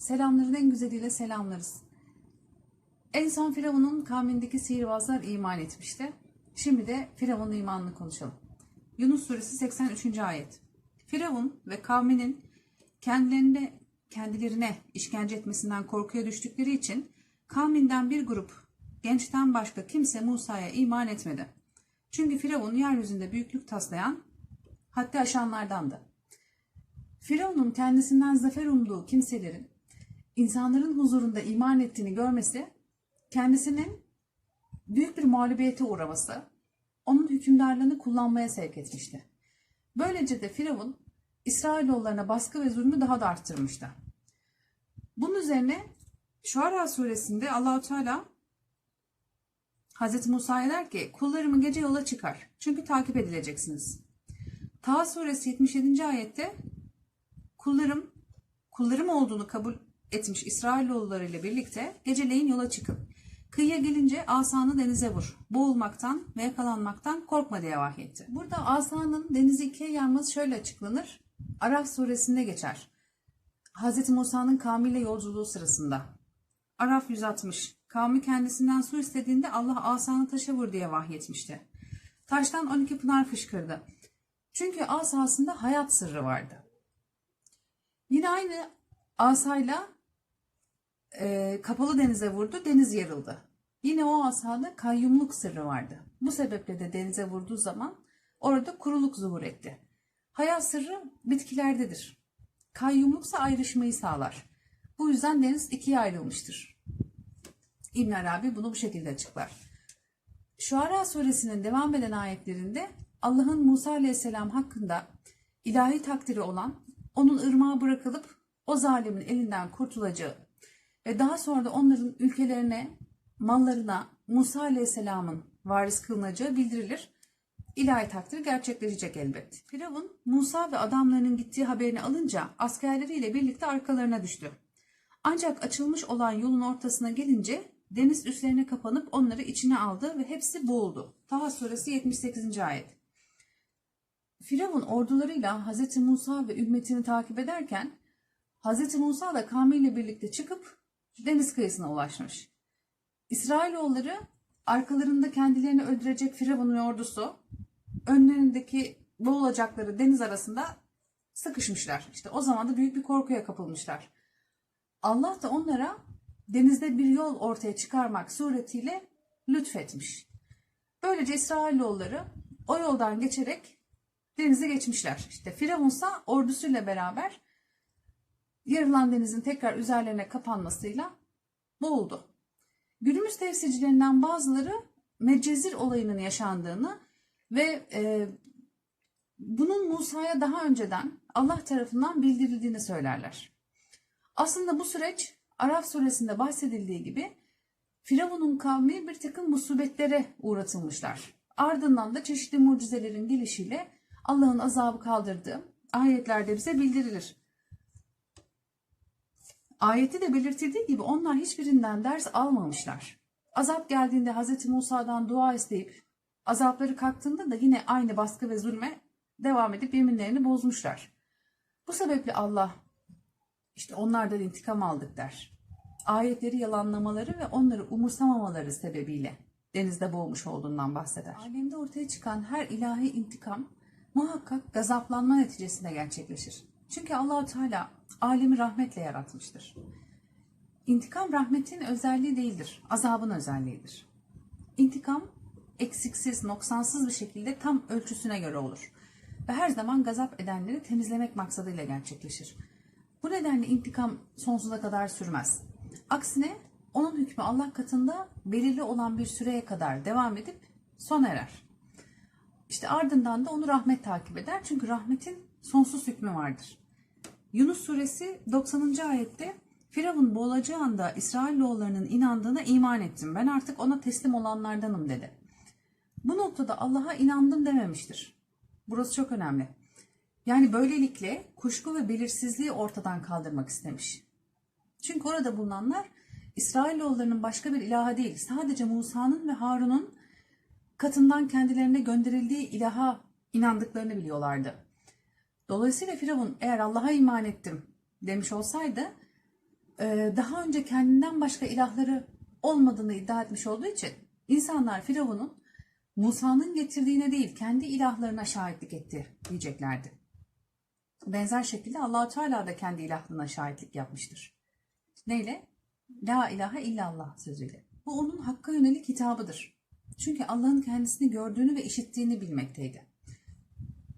selamların en güzeliyle selamlarız. En son Firavun'un kavmindeki sihirbazlar iman etmişti. Şimdi de Firavun'un imanını konuşalım. Yunus suresi 83. ayet. Firavun ve kavminin kendilerine kendilerine işkence etmesinden korkuya düştükleri için kavminden bir grup gençten başka kimse Musa'ya iman etmedi. Çünkü Firavun yeryüzünde büyüklük taslayan haddi aşanlardandı. Firavun'un kendisinden zafer umduğu kimselerin insanların huzurunda iman ettiğini görmesi kendisinin büyük bir mağlubiyete uğraması onun hükümdarlığını kullanmaya sevk etmişti. Böylece de Firavun İsrailoğullarına baskı ve zulmü daha da arttırmıştı. Bunun üzerine Şuara suresinde Allahu Teala Hazreti Musa'ya der ki kullarımı gece yola çıkar. Çünkü takip edileceksiniz. Taha suresi 77. ayette kullarım kullarım olduğunu kabul etmiş İsrailoğulları ile birlikte geceleyin yola çıkın. Kıyıya gelince asanı denize vur. Boğulmaktan ve yakalanmaktan korkma diye vahyetti. Burada asanın denizi ikiye yarması şöyle açıklanır. Araf suresinde geçer. Hz. Musa'nın kavmiyle yolculuğu sırasında. Araf 160. Kavmi kendisinden su istediğinde Allah asanı taşa vur diye vahyetmişti. Taştan 12 pınar fışkırdı. Çünkü asasında hayat sırrı vardı. Yine aynı asayla e, kapalı denize vurdu, deniz yarıldı. Yine o asada kayyumluk sırrı vardı. Bu sebeple de denize vurduğu zaman orada kuruluk zuhur etti. Hayat sırrı bitkilerdedir. Kayyumluksa ayrışmayı sağlar. Bu yüzden deniz ikiye ayrılmıştır. İbn Arabi bunu bu şekilde açıklar. Şuara suresinin devam eden ayetlerinde Allah'ın Musa aleyhisselam hakkında ilahi takdiri olan onun ırmağa bırakılıp o zalimin elinden kurtulacağı ve daha sonra da onların ülkelerine, mallarına Musa aleyhisselamın varis kılınacağı bildirilir. İlahi takdir gerçekleşecek elbet. Firavun Musa ve adamlarının gittiği haberini alınca askerleriyle birlikte arkalarına düştü. Ancak açılmış olan yolun ortasına gelince deniz üstlerine kapanıp onları içine aldı ve hepsi boğuldu. Taha suresi 78. ayet. Firavun ordularıyla Hz. Musa ve ümmetini takip ederken Hz. Musa da kavmiyle birlikte çıkıp deniz kıyısına ulaşmış. İsrailoğulları arkalarında kendilerini öldürecek Firavun'un ordusu önlerindeki boğulacakları deniz arasında sıkışmışlar. İşte o zaman da büyük bir korkuya kapılmışlar. Allah da onlara denizde bir yol ortaya çıkarmak suretiyle lütfetmiş. Böylece İsrailoğulları o yoldan geçerek denize geçmişler. İşte Firavunsa ordusuyla beraber yarılan denizin tekrar üzerlerine kapanmasıyla boğuldu. Günümüz tefsircilerinden bazıları Medcezir olayının yaşandığını ve e, bunun Musa'ya daha önceden Allah tarafından bildirildiğini söylerler. Aslında bu süreç Araf suresinde bahsedildiği gibi Firavun'un kavmi bir takım musibetlere uğratılmışlar. Ardından da çeşitli mucizelerin gelişiyle Allah'ın azabı kaldırdığı ayetlerde bize bildirilir. Ayeti de belirtildiği gibi onlar hiçbirinden ders almamışlar. Azap geldiğinde Hz. Musa'dan dua isteyip azapları kalktığında da yine aynı baskı ve zulme devam edip yeminlerini bozmuşlar. Bu sebeple Allah işte onlardan intikam aldık der. Ayetleri yalanlamaları ve onları umursamamaları sebebiyle denizde boğmuş olduğundan bahseder. Alemde ortaya çıkan her ilahi intikam muhakkak gazaplanma neticesinde gerçekleşir. Çünkü Allahu Teala alemi rahmetle yaratmıştır. İntikam rahmetin özelliği değildir, azabın özelliğidir. İntikam eksiksiz, noksansız bir şekilde tam ölçüsüne göre olur ve her zaman gazap edenleri temizlemek maksadıyla gerçekleşir. Bu nedenle intikam sonsuza kadar sürmez. Aksine onun hükmü Allah katında belirli olan bir süreye kadar devam edip sona erer. İşte ardından da onu rahmet takip eder. Çünkü rahmetin sonsuz hükmü vardır. Yunus suresi 90. ayette Firavun boğulacağı anda İsrailoğullarının inandığına iman ettim. Ben artık ona teslim olanlardanım dedi. Bu noktada Allah'a inandım dememiştir. Burası çok önemli. Yani böylelikle kuşku ve belirsizliği ortadan kaldırmak istemiş. Çünkü orada bulunanlar İsrailoğullarının başka bir ilaha değil, sadece Musa'nın ve Harun'un katından kendilerine gönderildiği ilaha inandıklarını biliyorlardı. Dolayısıyla Firavun eğer Allah'a iman ettim demiş olsaydı e, daha önce kendinden başka ilahları olmadığını iddia etmiş olduğu için insanlar Firavun'un Musa'nın getirdiğine değil kendi ilahlarına şahitlik etti diyeceklerdi. Benzer şekilde Allahu Teala da kendi ilahlığına şahitlik yapmıştır. Neyle? La ilahe illallah sözüyle. Bu onun hakka yönelik hitabıdır. Çünkü Allah'ın kendisini gördüğünü ve işittiğini bilmekteydi.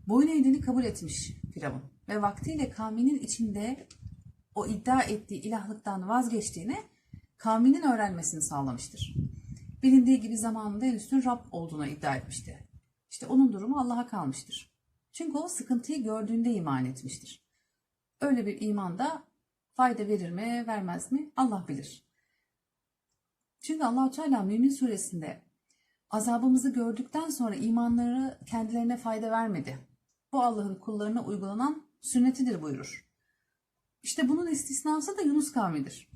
Boyun eğdiğini kabul etmiş Firavun ve vaktiyle kavminin içinde o iddia ettiği ilahlıktan vazgeçtiğini kavminin öğrenmesini sağlamıştır. Bilindiği gibi zamanında en üstün Rab olduğunu iddia etmişti. İşte onun durumu Allah'a kalmıştır. Çünkü o sıkıntıyı gördüğünde iman etmiştir. Öyle bir imanda fayda verir mi, vermez mi Allah bilir. Çünkü Allahu Teala Mümin suresinde azabımızı gördükten sonra imanları kendilerine fayda vermedi. Bu Allah'ın kullarına uygulanan sünnetidir buyurur. İşte bunun istisnası da Yunus kavmidir.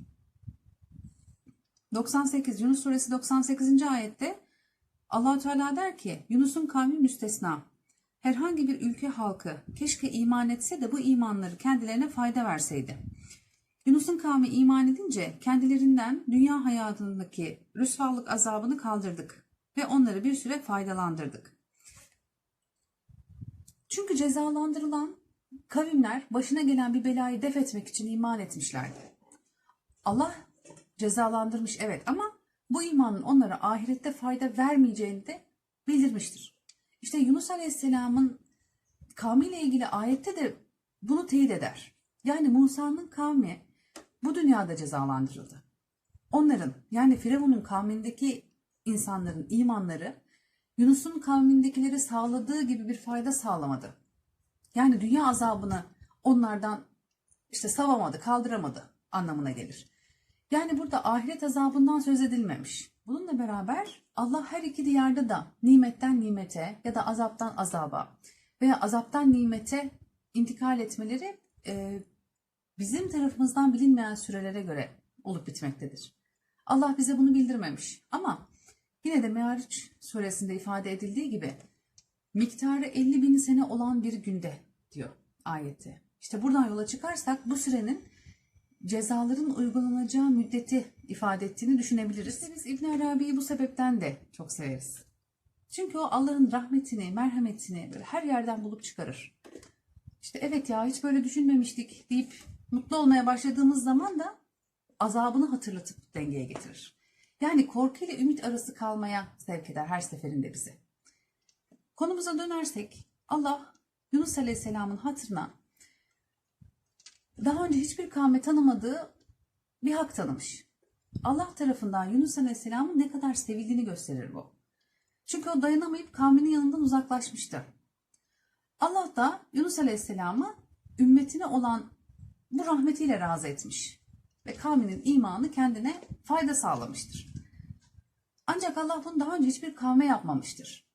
98 Yunus suresi 98. ayette Allahu Teala der ki Yunus'un kavmi müstesna. Herhangi bir ülke halkı keşke iman etse de bu imanları kendilerine fayda verseydi. Yunus'un kavmi iman edince kendilerinden dünya hayatındaki rüsvalık azabını kaldırdık ve onları bir süre faydalandırdık. Çünkü cezalandırılan kavimler başına gelen bir belayı def etmek için iman etmişlerdi. Allah cezalandırmış evet ama bu imanın onlara ahirette fayda vermeyeceğini de bildirmiştir. İşte Yunus Aleyhisselam'ın kavmiyle ilgili ayette de bunu teyit eder. Yani Musa'nın kavmi bu dünyada cezalandırıldı. Onların yani Firavun'un kavmindeki insanların imanları Yunus'un kavmindekileri sağladığı gibi bir fayda sağlamadı. Yani dünya azabını onlardan işte savamadı, kaldıramadı anlamına gelir. Yani burada ahiret azabından söz edilmemiş. Bununla beraber Allah her iki diyarda da nimetten nimete ya da azaptan azaba veya azaptan nimete intikal etmeleri e, bizim tarafımızdan bilinmeyen sürelere göre olup bitmektedir. Allah bize bunu bildirmemiş ama yine de Meariç suresinde ifade edildiği gibi miktarı 50 bin sene olan bir günde diyor ayeti. İşte buradan yola çıkarsak bu sürenin cezaların uygulanacağı müddeti ifade ettiğini düşünebiliriz. İşte biz İbn Arabi'yi bu sebepten de çok severiz. Çünkü o Allah'ın rahmetini, merhametini böyle her yerden bulup çıkarır. İşte evet ya hiç böyle düşünmemiştik deyip mutlu olmaya başladığımız zaman da azabını hatırlatıp dengeye getirir. Yani korku ile ümit arası kalmaya sevk eder her seferinde bizi. Konumuza dönersek Allah Yunus Aleyhisselam'ın hatırına daha önce hiçbir kavme tanımadığı bir hak tanımış. Allah tarafından Yunus Aleyhisselam'ın ne kadar sevildiğini gösterir bu. Çünkü o dayanamayıp kavminin yanından uzaklaşmıştı. Allah da Yunus Aleyhisselam'ı ümmetine olan bu rahmetiyle razı etmiş ve kavminin imanı kendine fayda sağlamıştır. Ancak Allah bunu daha önce hiçbir kavme yapmamıştır.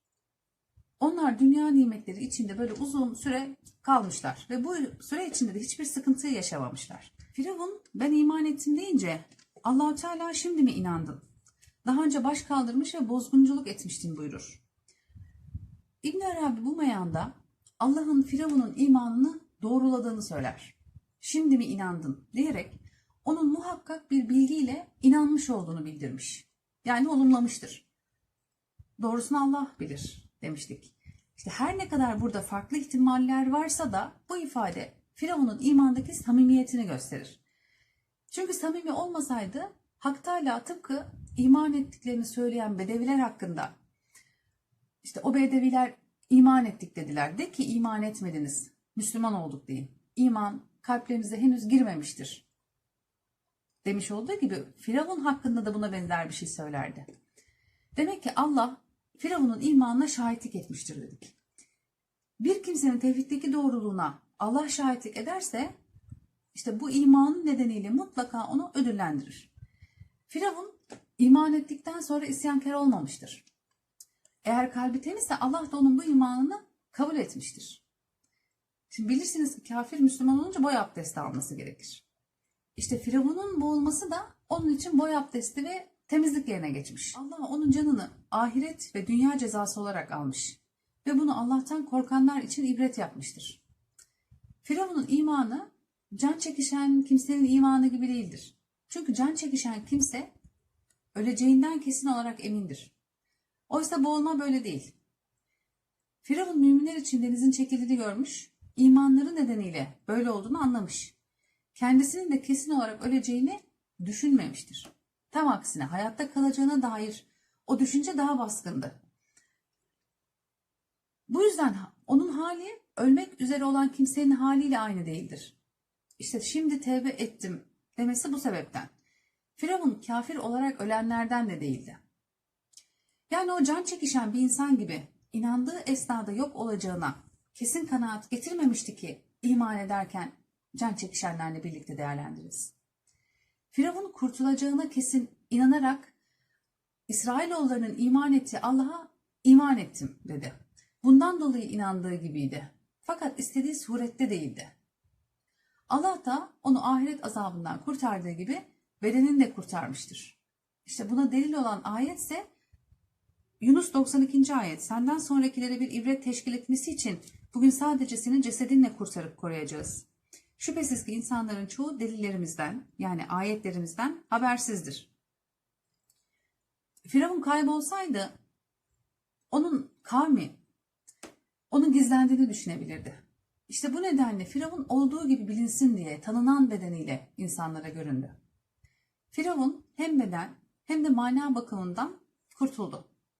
Onlar dünya nimetleri içinde böyle uzun süre kalmışlar ve bu süre içinde de hiçbir sıkıntı yaşamamışlar. Firavun ben iman ettim deyince Allahu Teala şimdi mi inandın? Daha önce baş kaldırmış ve bozgunculuk etmiştin buyurur. İbn Arabi bu meyanda Allah'ın Firavun'un imanını doğruladığını söyler. Şimdi mi inandın diyerek onun muhakkak bir bilgiyle inanmış olduğunu bildirmiş. Yani olumlamıştır. Doğrusunu Allah bilir demiştik. İşte her ne kadar burada farklı ihtimaller varsa da bu ifade Firavun'un imandaki samimiyetini gösterir. Çünkü samimi olmasaydı Hak Teala tıpkı iman ettiklerini söyleyen bedeviler hakkında işte o bedeviler iman ettik dediler. De ki iman etmediniz. Müslüman olduk deyin. İman kalplerinize henüz girmemiştir. Demiş olduğu gibi Firavun hakkında da buna benzer bir şey söylerdi. Demek ki Allah Firavun'un imanına şahitlik etmiştir dedik. Bir kimsenin tevhiddeki doğruluğuna Allah şahitlik ederse işte bu imanın nedeniyle mutlaka onu ödüllendirir. Firavun iman ettikten sonra isyankar olmamıştır. Eğer kalbi temizse Allah da onun bu imanını kabul etmiştir. Şimdi bilirsiniz ki kafir Müslüman olunca boy abdesti alması gerekir. İşte Firavun'un boğulması da onun için boy abdesti ve temizlik yerine geçmiş. Allah onun canını ahiret ve dünya cezası olarak almış ve bunu Allah'tan korkanlar için ibret yapmıştır. Firavun'un imanı can çekişen kimsenin imanı gibi değildir. Çünkü can çekişen kimse öleceğinden kesin olarak emindir. Oysa boğulma böyle değil. Firavun müminler için denizin çekildiğini görmüş, imanları nedeniyle böyle olduğunu anlamış. Kendisinin de kesin olarak öleceğini düşünmemiştir. Tam aksine hayatta kalacağına dair o düşünce daha baskındı. Bu yüzden onun hali ölmek üzere olan kimsenin haliyle aynı değildir. İşte şimdi tevbe ettim demesi bu sebepten. Firavun kafir olarak ölenlerden de değildi. Yani o can çekişen bir insan gibi inandığı esnada yok olacağına kesin kanaat getirmemişti ki iman ederken can çekişenlerle birlikte değerlendiririz. Firavun kurtulacağına kesin inanarak İsrailoğullarının iman ettiği Allah'a iman ettim dedi. Bundan dolayı inandığı gibiydi. Fakat istediği surette değildi. Allah da onu ahiret azabından kurtardığı gibi bedenini de kurtarmıştır. İşte buna delil olan ayetse Yunus 92. ayet senden sonrakilere bir ibret teşkil etmesi için bugün sadece senin cesedinle kurtarıp koruyacağız. Şüphesiz ki insanların çoğu delillerimizden yani ayetlerimizden habersizdir. Firavun kaybolsaydı onun kavmi onun gizlendiğini düşünebilirdi. İşte bu nedenle Firavun olduğu gibi bilinsin diye tanınan bedeniyle insanlara göründü. Firavun hem beden hem de mana bakımından kurtuldu.